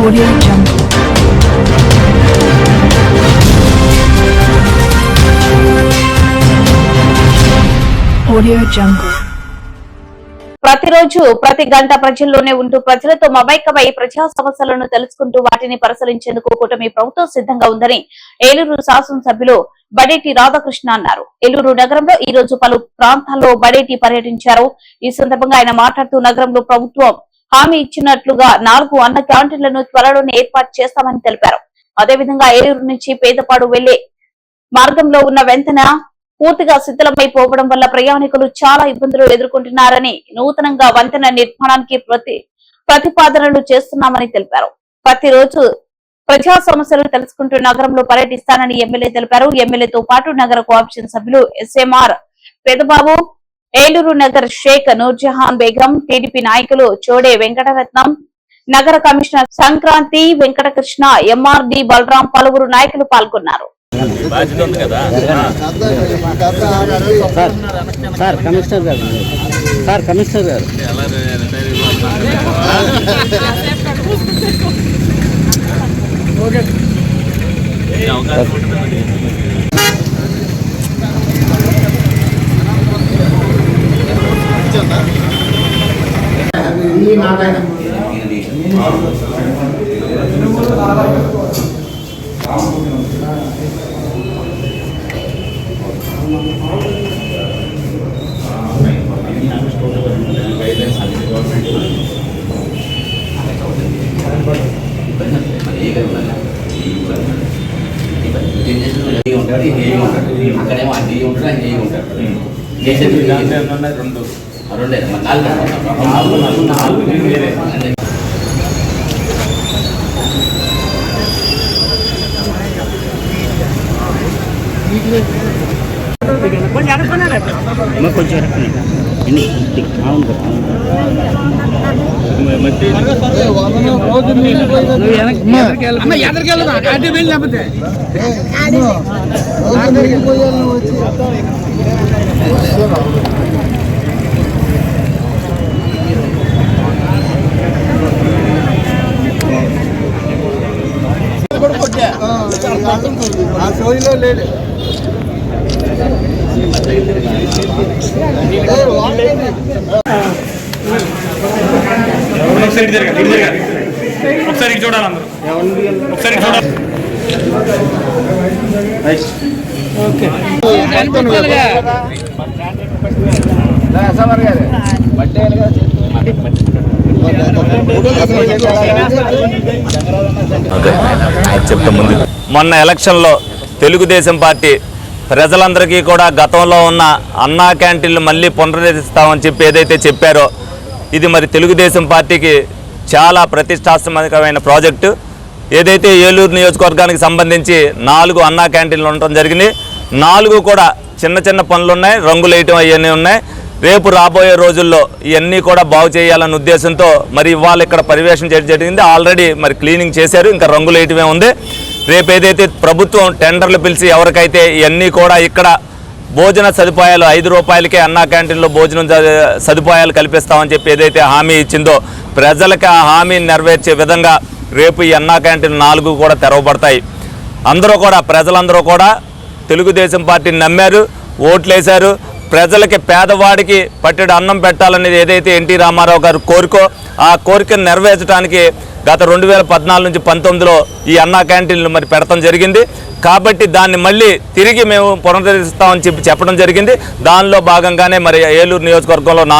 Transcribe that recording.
Audio Jungle. Audio Jungle. ప్రతిరోజు ప్రతి గంట ప్రజల్లోనే ఉంటూ ప్రజలతో మమైకమై ప్రజా సమస్యలను తెలుసుకుంటూ వాటిని పరిశీలించేందుకు కూటమి ప్రభుత్వం సిద్ధంగా ఉందని ఏలూరు శాసనసభ్యులు బడేటి రాధాకృష్ణ అన్నారు ఏలూరు నగరంలో ఈ రోజు పలు ప్రాంతాల్లో బడేటి పర్యటించారు ఈ సందర్భంగా ఆయన మాట్లాడుతూ నగరంలో ప్రభుత్వం హామీ ఇచ్చినట్లుగా నాలుగు అన్న క్యాంటీన్లను త్వరలోనే ఏర్పాటు చేస్తామని తెలిపారు. అదేవిధంగా ఏలూరు నుంచి పేదపాడు వెళ్ళే మార్గంలో ఉన్న వెంతన పూర్తిగా శిథిలమైపోవడం వల్ల ప్రయాణికులు చాలా ఇబ్బందులు ఎదుర్కొంటున్నారని నూతనంగా వంతెన నిర్మాణానికి ప్రతి ప్రతిపాదనలు చేస్తున్నామని తెలిపారు. ప్రతిరోజు ప్రజా సమస్యలు తెలుసుకుంటూ నగరంలో పర్యటిస్తానని ఎమ్మెల్యే తెలిపారు. ఎమ్మెల్యేతో పాటు నగర కోఆప్షన్ సభ్యులు ఎస్ఎంఆర్ పెదబాబు ఏలూరు నగర్ షేక్ నూర్జహాన్ బేగం టీడీపీ నాయకులు చోడే వెంకటరత్నం నగర కమిషనర్ సంక్రాంతి వెంకటకృష్ణ ఎంఆర్డి బలరాం పలువురు నాయకులు పాల్గొన్నారు. బాధ్యత హేయి ఉంటాడు అక్కడేమో అది ఉంటాడు ఆయన హేయి ఉంటాడు చేసేది దాంట్లో ఎన్ని ఉన్నాయి? రెండు కొంచెం మరి నాలుగు నాలుగు నాలుగు నాలుగు కదా అవును మట్టి ఒకసారి ఇటు జరగండి, ఇటు జరగండి. ఒకసారి చూడాలి అందరూ. ఒకసారి చూడాలి. మొన్న ఎలక్షన్లో తెలుగుదేశం పార్టీ ప్రజలందరికీ కూడా గతంలో ఉన్న అన్నా క్యాంటీన్లు మళ్ళీ పునరుద్ధరిస్తామని చెప్పి ఏదైతే చెప్పారో ఇది మరి తెలుగుదేశం పార్టీకి చాలా ప్రతిష్టాత్మకమైన ప్రాజెక్టు. ఏదైతే ఏలూరు నియోజకవర్గానికి సంబంధించి నాలుగు అన్నా క్యాంటీన్లు ఉండటం జరిగింది. నాలుగు కూడా చిన్న చిన్న పనులు ఉన్నాయి రంగులు వేయటం అవన్నీ ఉన్నాయి. రేపు రాబోయే రోజుల్లో ఇవన్నీ కూడా బాగు చేయాలన్న ఉద్దేశంతో మరి ఇవాళ ఇక్కడ పరివేషణ చేయడం జరిగింది. ఆల్రెడీ మరి క్లీనింగ్ చేశారు. ఇంకా రంగులు వేయటమే ఉంది. రేపు ఏదైతే ప్రభుత్వం టెండర్లు పిలిచి ఎవరికైతే ఇవన్నీ కూడా ఇక్కడ భోజన సదుపాయాలు ఐదు రూపాయలకే అన్నా క్యాంటీన్లో భోజనం సదుపాయాలు కల్పిస్తామని చెప్పి ఏదైతే హామీ ఇచ్చిందో ప్రజలకు ఆ హామీని నెరవేర్చే విధంగా రేపు ఈ అన్నా క్యాంటీన్ నాలుగు కూడా తెరవబడతాయి. అందరూ కూడా ప్రజలందరూ కూడా తెలుగుదేశం పార్టీని నమ్మారు ఓట్లేశారు. ప్రజలకి పేదవాడికి పట్టెడు అన్నం పెట్టాలనేది ఏదైతే ఎన్టీ రామారావు గారు కోరికో ఆ కోరికను నెరవేర్చడానికి గత రెండు వేల పద్నాలుగు నుంచి పంతొమ్మిదిలో ఈ అన్నా క్యాంటీన్లు మరి పెడతాం జరిగింది. కాబట్టి దాన్ని మళ్ళీ తిరిగి మేము పునరుద్ధరిస్తామని చెప్పి చెప్పడం జరిగింది. దానిలో భాగంగానే మరి ఏలూరు నియోజకవర్గంలో